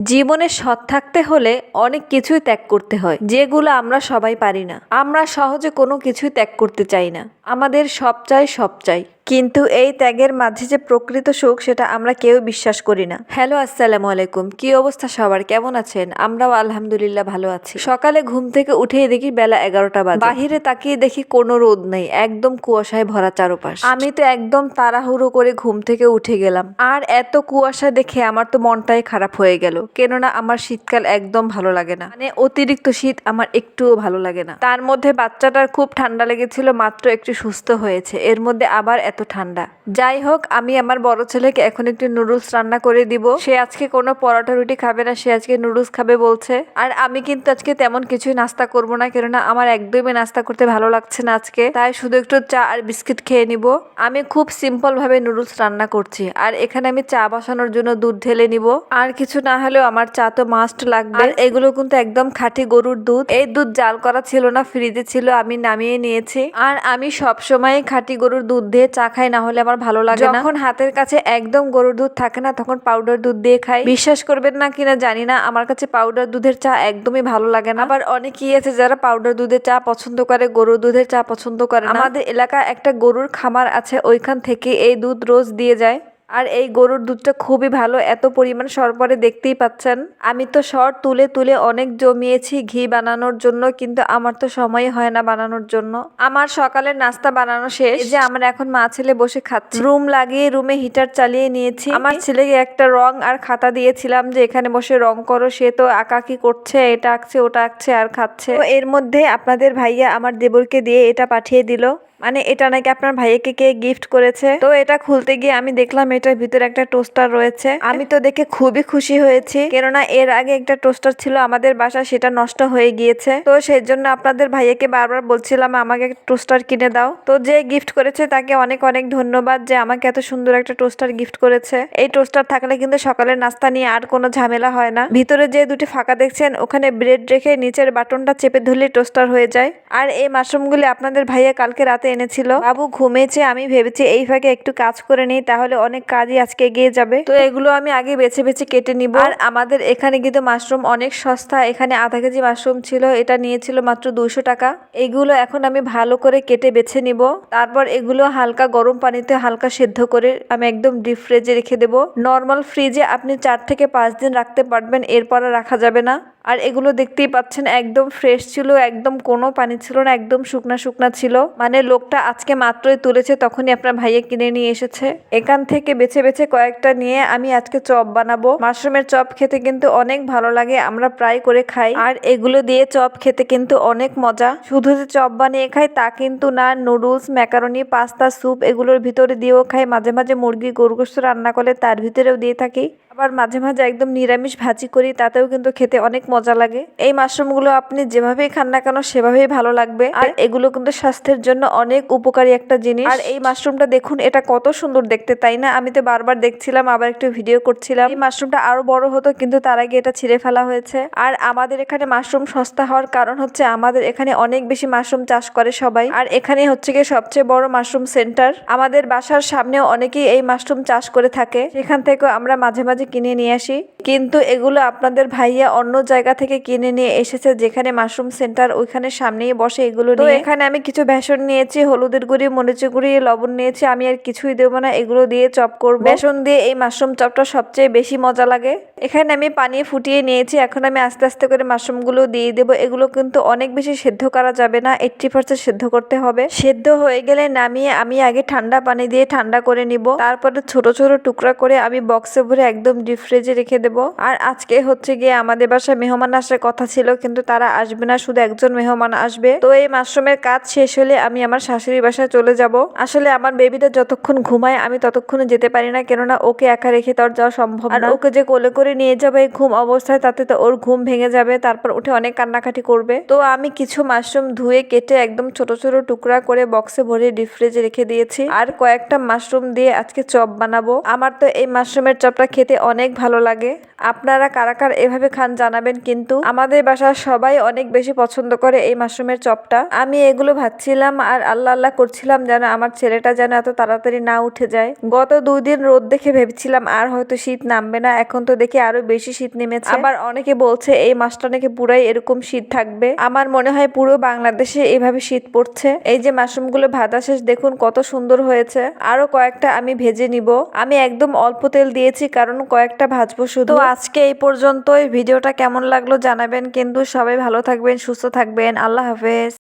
জীবনে সৎ থাকতে হলে অনেক কিছুই ত্যাগ করতে হয়, যেগুলো আমরা সবাই পারি না। আমরা সহজে কোনো কিছুই ত্যাগ করতে চাই না। আমাদের সব চাই সব চাই। কিন্তু এই ত্যাগের মাঝে যে প্রকৃত সুখ, সেটা আমরা কেউ বিশ্বাস করি না। হ্যালো, আসসালামু আলাইকুম। কি অবস্থা সবার? কেমন আছেন? আমরাও আলহামদুলিল্লাহ ভালো আছি। সকালে ঘুম থেকে উঠেই দেখি বেলা এগারোটা বাজে। বাহিরে তাকিয়ে দেখি কোনো রোদ নেই, একদম কুয়াশায় ভরা চারপাশ। আমি তো একদম তাড়াহুড়ো করে ঘুম থেকে উঠে গেলাম। আর এত কুয়াশা দেখে আমার তো মনটাই খারাপ হয়ে গেল। কেননা আমার শীতকাল একদম ভালো লাগে না। মানে অতিরিক্ত শীত আমার একটুও ভালো লাগে না। তার মধ্যে বাচ্চাটার খুব ঠান্ডা লেগেছিল মাত্র একটু সুস্থ হয়েছে। এর মধ্যে আবার এত ঠান্ডা। যাই হোক, আমি আমার বড় ছেলেকে এখন একটু নুডলস রান্না করে দিব। সে আজকে কোনো পরোটা রুটি খাবে না, সে আজকে নুডলস খাবে বলছে। আর আমি কিন্তু আজকে তেমন কিছুই নাস্তা করব না, কেননা আমার একদমই নাস্তা করতে ভালো লাগছে না আজকে। তাই শুধু একটু চা আর বিস্কিট খেয়ে নিব। আমি খুব সিম্পল ভাবে নুডলস রান্না করছি। আর এখানে আমি চা বসানোর জন্য দুধ ঢেলে নিব। আর কিছু না হলেও আমার চা তো মাস্ট লাগবে। আর এগুলো কিন্তু একদম খাঁটি গরুর দুধ। এই দুধ জাল করা ছিল না, ফ্রিজে ছিল, আমি নামিয়ে নিয়েছি। আর আমি সব সময় খাঁটি গরুর দুধ দিয়ে চা খাই না হলে আমার ভালো লাগে না। যখন হাতের কাছে একদম গরুর দুধ থাকে না তখন পাউডার দুধ দিয়ে খাই। বিশ্বাস করবেন না কিনা জানি না আমার কাছে পাউডার দুধের চা একদমই ভালো লাগে না। আবার অনেকেই আছে যারা পাউডার দুধের চা পছন্দ করে গরুর দুধের চা পছন্দ করে আমাদের এলাকা একটা গরুর খামার আছে ওইখান থেকে এই দুধ রোজ দিয়ে যায়। আর এই গরুর দুধটা খুবই ভালো, এত পরিমাণ সরপরে দেখতেই পাচ্ছেন। আমি তো সর তুলে তুলে অনেক জমিয়েছি ঘি বানানোর জন্য, কিন্তু আমার তো সময় হয় না বানানোর জন্য। আমার সকালের নাস্তা বানানো শেষ। যে আমরা এখন মা ছেলে বসে খাচ্ছি। রুম লাগিয়ে রুমে হিটার চালিয়ে নিয়েছি। আমার ছেলেকে একটা রং আর খাতা দিয়েছিলাম যে, এখানে বসে রং করো, সে তো আঁকাকি করছে, এটা আঁকছে, ওটা আঁকছে আর খাচ্ছে। তো এর মধ্যে আপনাদের ভাইয়া আমার দেবরকে দিয়ে এটা পাঠিয়ে দিল। মানে এটা নাকি আপনার ভাইয়াকে কে গিফট করেছে? তো এটা খুলতে গিয়ে আমি দেখলাম এটার ভিতরে একটা টোস্টার রয়েছে। আমি তো দেখে খুবই খুশি হয়েছি। কেননা এর আগে একটা টোস্টার ছিল আমাদের বাসা সেটা নষ্ট হয়ে গিয়েছে। তো সেই জন্য আপনাদের ভাইয়াকে বারবার বলছিলাম, আমাকে টোস্টার কিনে দাও। তো যে গিফট করেছে, তাকে অনেক অনেক ধন্যবাদ যে আমাকে এত সুন্দর একটা টোস্টার গিফট করেছে। এই টোস্টার থাকলে কিন্তু সকালের নাস্তা নিয়ে আর কোনো ঝামেলা হয় না। ভিতরে যে দুটি ফাঁকা দেখছেন, ওখানে ব্রেড রেখে নিচের বাটনটা চেপে ধরলে টোস্টার হয়ে যায়। আর এই মাশরুমগুলি আপনাদের ভাইয়া কালকে রাতে এনেছিল। বাবু ঘুমেছে, আমি ভেবেছি এই ফাঁকে একটু কাজ করে নিই, তাহলে অনেক কাজই আজকে এগিয়ে যাবে। তো এগুলো আমি আগে বেছে বেছে কেটে নিব। আর আমাদের এখানে কিন্তু মাশরুম অনেক সস্তা, এখানে আধা কেজি মাশরুম ছিল, এটা নিয়েছিল মাত্র দুইশো টাকা। এগুলো এখন আমি ভালো করে কেটে বেছে নিব। তারপর এগুলো হালকা গরম পানিতে হালকা সেদ্ধ করে আমি একদম ডিপ ফ্রিজে রেখে দেব। নর্মাল ফ্রিজে আপনি চার থেকে পাঁচ দিন রাখতে পারবেন, এরপর রাখা যাবে না। আর এগুলো দেখতেই পাচ্ছেন, একদম ফ্রেশ ছিল, একদম কোনো পানি ছিল না, একদম শুকনা শুকনা ছিল। মানে লোকটা আজকে মাত্রই তুলেছে, তখনই আপনার ভাইয়া কিনে নিয়ে এসেছে। এখান থেকে বেছে বেছে কয়েকটা নিয়ে আমি আজকে চপ বানাবো। মাশরুমের চপ খেতে কিন্তু অনেক ভালো লাগে, আমরা প্রায় করে খাই। আর এগুলো দিয়ে চপ খেতে কিন্তু অনেক মজা। শুধু যে চপ বানিয়ে খাই তা কিন্তু না, নুডলস, ম্যাকারনি, পাস্তা, স্যুপ এগুলোর ভিতরে দিয়েও খাই। মাঝে মাঝে মুরগি গরু গোশত রান্না করলে তার ভিতরেও দিয়ে থাকি। আবার মাঝে মাঝে একদম নিরামিষ ভাজি করি, তাতেও কিন্তু খেতে অনেক মজা লাগে। এই মাশরুমগুলো আপনি যেভাবেই খান না কেন, সেভাবেই ভালো লাগবে। আর এগুলো কিন্তু স্বাস্থ্যের জন্য অনেক উপকারী একটা জিনিস। আর এই মাশরুমটা দেখুন, এটা কত সুন্দর দেখতে, তাই না? আমি তো বারবার দেখছিলাম, আবার একটু ভিডিও করছিলাম। এই মাশরুমটা আরও বড় হতো, কিন্তু তার আগে এটা ছিঁড়ে ফেলা হয়েছে। আর আমাদের এখানে মাশরুম সস্তা হওয়ার কারণ হচ্ছে, আমাদের এখানে অনেক বেশি মাশরুম চাষ করে সবাই। আর এখানে হচ্ছে গিয়ে সবচেয়ে বড় মাশরুম সেন্টার। আমাদের বাসার সামনেও অনেকেই এই মাশরুম চাষ করে থাকে। সেখান থেকেও আমরা মাঝে মাঝে কিনে নিয়ে আসি। কিন্তু এগুলো আপনাদের ভাইয়া অন্য জায়গা থেকে কিনে নিয়ে এসেছে যেখানে মাশরুম সেন্টার ওইখানে সামনেই বসে এগুলো তো এখানে আমি কিছু বেসন নিয়েছি হলুদের গুঁড়ি মরিচের গুঁড়ি লবণ নিয়েছি আমি আর কিছুই দেবো না এগুলো দিয়ে চপ করব। বেসন দিয়ে এই মাশরুম চপটা সবচেয়ে বেশি মজা লাগে। এখানে আমি পানি ফুটিয়ে নিয়েছি এখন আমি আস্তে আস্তে করে মাশরুমগুলো দিয়ে দেবো। এগুলো কিন্তু অনেক বেশি সেদ্ধ করা যাবে না এইট্টি পার্সেন্ট সেদ্ধ করতে হবে। সেদ্ধ হয়ে গেলে নামিয়ে আমি আগে ঠান্ডা পানি দিয়ে ঠান্ডা করে নিব। তারপরে ছোট ছোট টুকরা করে আমি বক্সে ভরে একদম ডিপ ফ্রিজে রেখে দেব। আর আজকে হচ্ছে গিয়ে আমাদের বাসায় মেহমান আসার কথা ছিল, কিন্তু তারা আসবে না, শুধু একজন মেহমান আসবে। তো এই মাশরুমের কাজ শেষ হলে আমি আমার শাশুড়ির বাসায় চলে যাব। আসলে আমার বেবিটা যতক্ষণ ঘুমায়, আমি ততক্ষণ যেতে পারি না, কেননা ওকে একা রেখে তো আর যাওয়া সম্ভব আর ওকে যে কোলে করে নিয়ে যাবে এই ঘুম অবস্থায়, তাতে তো ওর ঘুম ভেঙে যাবে, তারপর উঠে অনেক কান্নাকাটি করবে। তো আমি কিছু মাশরুম ধুয়ে কেটে একদম ছোট ছোট টুকরা করে বক্সে ভরে ডিপ ফ্রিজে রেখে দিয়েছি। আর কয়েকটা মাশরুম দিয়ে আজকে চপ বানাবো। আমার তো এই মাশরুমের চপটা খেতে অনেক ভালো লাগে। আপনারা কারা কারা এভাবে খান জানাবেন কিন্তু আমাদের বাসার সবাই অনেক বেশি পছন্দ করে এই মাশরুমের চপটা। আমি এগুলো ভাবছিলাম আর আল্লাহ আল্লাহ করছিলাম যেন আমার ছেলেটা যেন এত তাড়াতাড়ি না উঠে যায়। গত দুই দিন রোদ দেখে ভেবেছিলাম আর হয়তো শীত নামবে না, এখন তো দেখি আরও বেশি শীত নেমেছে। আবার অনেকে বলছে এই মাসটা নাকি পুরাই এরকম শীত থাকবে। আমার মনে হয় পুরো বাংলাদেশে এভাবে শীত পড়ছে। এই যে মাশরুমগুলো ভাজা শেষ, দেখুন কত সুন্দর হয়েছে। আরও কয়েকটা আমি ভেজে নিব। আমি একদম অল্প তেল দিয়েছি কারণ কয়েকটা ভাজবো শুধু। আজকে এই পর্যন্তই। ভিডিওটা কেমন লাগল জানাবেন। কিন্তু সবাই ভালো থাকবেন, সুস্থ থাকবেন। আল্লাহ হাফেজ।